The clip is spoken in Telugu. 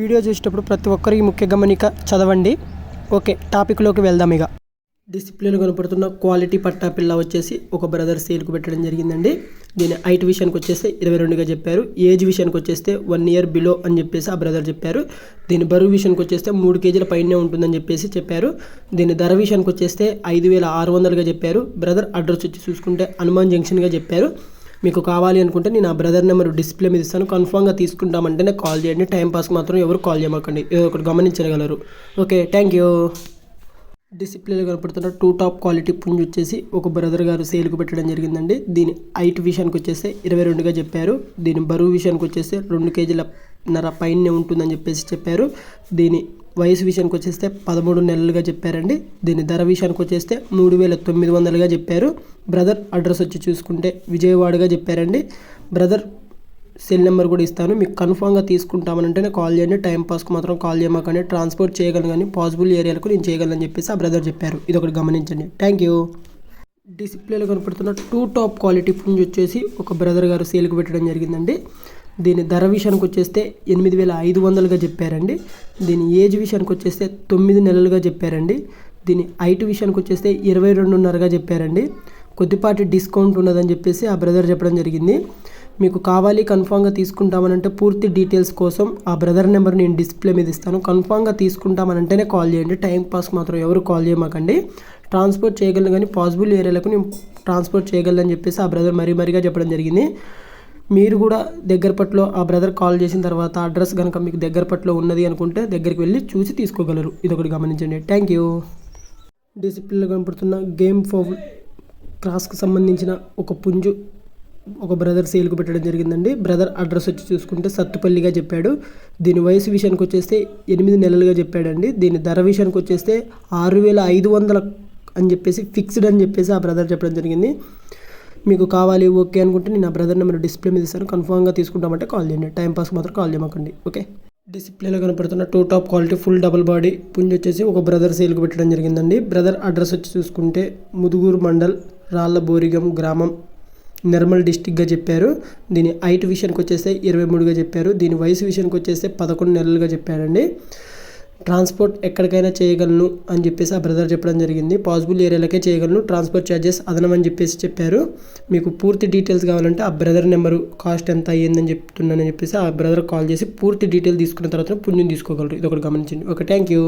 వీడియో చూసేటప్పుడు ప్రతి ఒక్కరికి ముఖ్య గమనిక చదవండి. ఓకే టాపిక్లోకి వెళ్దాం ఇక. డిసిప్లిన్ కనపడుతున్న క్వాలిటీ పట్టా పిల్ల వచ్చేసి ఒక బ్రదర్ సేల్కు పెట్టడం జరిగిందండి. దీని హైట్ విషయానికి వచ్చేస్తే ఇరవై రెండుగా చెప్పారు. ఏజ్ విషయానికి వచ్చేస్తే వన్ ఇయర్ బిలో అని చెప్పేసి ఆ బ్రదర్ చెప్పారు. దీని బరువు విషయానికి వచ్చేస్తే మూడు కేజీల పైనే ఉంటుందని చెప్పేసి చెప్పారు. దీని ధర విషయానికి వచ్చేస్తే ఐదు వేల ఆరు వందలుగా చెప్పారు. బ్రదర్ అడ్రస్ వచ్చి చూసుకుంటే హనుమాన్ జంక్షన్గా చెప్పారు. మీకు కావాలి అనుకుంటే నేను ఆ బ్రదర్ నెంబర్ డిస్ప్లే మీద ఇస్తాను. కన్ఫామ్గా తీసుకుంటామంటేనే కాల్ చేయండి. టైంపాస్ మాత్రం ఎవరు కాల్ చేయమాకండి. ఏదో ఒకటి గమనించగలరు. ఓకే థ్యాంక్ యూ డిసిప్లేలో కనపడుతున్న టూ టాప్ క్వాలిటీ పుంజు వచ్చేసి ఒక బ్రదర్ గారు సేల్కు పెట్టడం జరిగిందండి. దీని హైట్ విషయానికి వచ్చేస్తే ఇరవై రెండుగా చెప్పారు. దీని బరువు విషయానికి వచ్చేసి రెండు కేజీల నర పైనే ఉంటుందని చెప్పేసి చెప్పారు. దీని వయసు విషయానికి వచ్చేస్తే పదమూడు నెలలుగా చెప్పారండి. దీని ధర విషయానికి వచ్చేస్తే మూడు వేల తొమ్మిది వందలుగా చెప్పారు. బ్రదర్ అడ్రస్ వచ్చి చూసుకుంటే విజయవాడగా చెప్పారండి. బ్రదర్ సెల్ నెంబర్ కూడా ఇస్తాను. మీకు కన్ఫామ్గా తీసుకుంటామనంటేనే కాల్ చేయండి. టైం పాస్కి మాత్రం కాల్ చేయమాకండి. ట్రాన్స్పోర్ట్ చేయగలను కానీ పాసిబుల్ ఏరియాలకు నేను చేయగలను చెప్పేసి ఆ బ్రదర్ చెప్పారు. ఇది ఒకటి గమనించండి. Thank you. డిస్ప్లేలో కనపడుతున్న టూ టాప్ క్వాలిటీ పుంజ్ వచ్చేసి ఒక బ్రదర్ గారు సేల్కి పెట్టడం జరిగిందండి. దీని ధర విషయానికి వచ్చేస్తే ఎనిమిది వేల ఐదు వందలుగా చెప్పారండి. దీని ఏజ్ విషయానికి వచ్చేస్తే తొమ్మిది నెలలుగా చెప్పారండి. దీని హైట్ విషయానికి వచ్చేస్తే ఇరవై రెండున్నరగా చెప్పారండి. కొద్దిపాటి డిస్కౌంట్ ఉన్నదని చెప్పేసి ఆ బ్రదర్ చెప్పడం జరిగింది. మీకు కావాలి కన్ఫామ్గా తీసుకుంటామనంటే పూర్తి డీటెయిల్స్ కోసం ఆ బ్రదర్ నెంబర్ నేను డిస్ప్లే మీద ఇస్తాను. కన్ఫామ్గా తీసుకుంటామనంటేనే కాల్ చేయండి. టైం పాస్ మాత్రం ఎవరు కాల్ చేయమాకండి. ట్రాన్స్పోర్ట్ చేయగలను కానీ పాసిబుల్ ఏరియాలకు నేను ట్రాన్స్పోర్ట్ చేయగలను చెప్పేసి ఆ బ్రదర్ మరీ మరీగా చెప్పడం జరిగింది. మీరు కూడా దగ్గర పట్లో ఆ బ్రదర్ కాల్ చేసిన తర్వాత అడ్రస్ కనుక మీకు దగ్గర పట్లో ఉన్నది అనుకుంటే దగ్గరికి వెళ్ళి చూసి తీసుకోగలరు. ఇది ఒకటి గమనించండి థ్యాంక్ యూ డిసిప్లిన్లో కనపడుతున్న గేమ్ ఫోల్ క్రాస్కి సంబంధించిన ఒక పుంజు ఒక బ్రదర్ సేల్కు పెట్టడం జరిగిందండి. బ్రదర్ అడ్రస్ వచ్చి చూసుకుంటే సత్తుపల్లిగా చెప్పాడు. దీని వయసు విషయానికి వచ్చేస్తే ఎనిమిది నెలలుగా చెప్పాడండి. దీని ధర విషయానికి వచ్చేస్తే ఆరు వేల ఐదు వందల అని చెప్పేసి ఫిక్స్డ్ అని చెప్పేసి ఆ బ్రదర్ చెప్పడం జరిగింది. మీకు కావాలి ఓకే అనుకుంటే నేను నా బ్రదర్ నెంబర్ డిస్ప్లే మీద ఇస్తాను. కన్ఫామ్గా తీసుకుంటామంటే కాల్ చేయండి. టైం పాస్ మాత్రం కాల్ చేయమకండి. ఓకే? డిస్ప్లేలో కనపడుతున్న two top quality full double body Punj వచ్చేసి ఒక బ్రదర్ సేల్కి పెట్టడం జరిగిందండి. బ్రదర్ అడ్రస్ వచ్చి చూసుకుంటే ముదుగూరు మండల్ రాళ్ళ బోరిగం గ్రామం నిర్మల్ డిస్టిక్గా చెప్పారు. దీని హైట్ విషయానికి వచ్చేస్తే ఇరవై మూడుగా చెప్పారు. దీని వయసు విషయానికి వచ్చేస్తే పదకొండు నెలలుగా చెప్పారండి. ట్రాన్స్పోర్ట్ ఎక్కడికైనా చేయగలను అని చెప్పేసి ఆ బ్రదర్ చెప్పడం జరిగింది. పాసిబుల్ ఏరియాలకే చేయగలను. ట్రాన్స్పోర్ట్ ఛార్జెస్ అదనమని చెప్పేసి చెప్పారు. మీకు పూర్తి డీటెయిల్స్ కావాలంటే ఆ బ్రదర్ నెంబరు కాస్ట్ ఎంత అయ్యిందని చెప్తున్నానని చెప్పేసి ఆ బ్రదర్ కాల్ చేసి పూర్తి డీటెయిల్ తీసుకున్న తర్వాత పుణ్యం తీసుకోగలరు. ఇది ఒకటి గమనించండి. Okay thank you.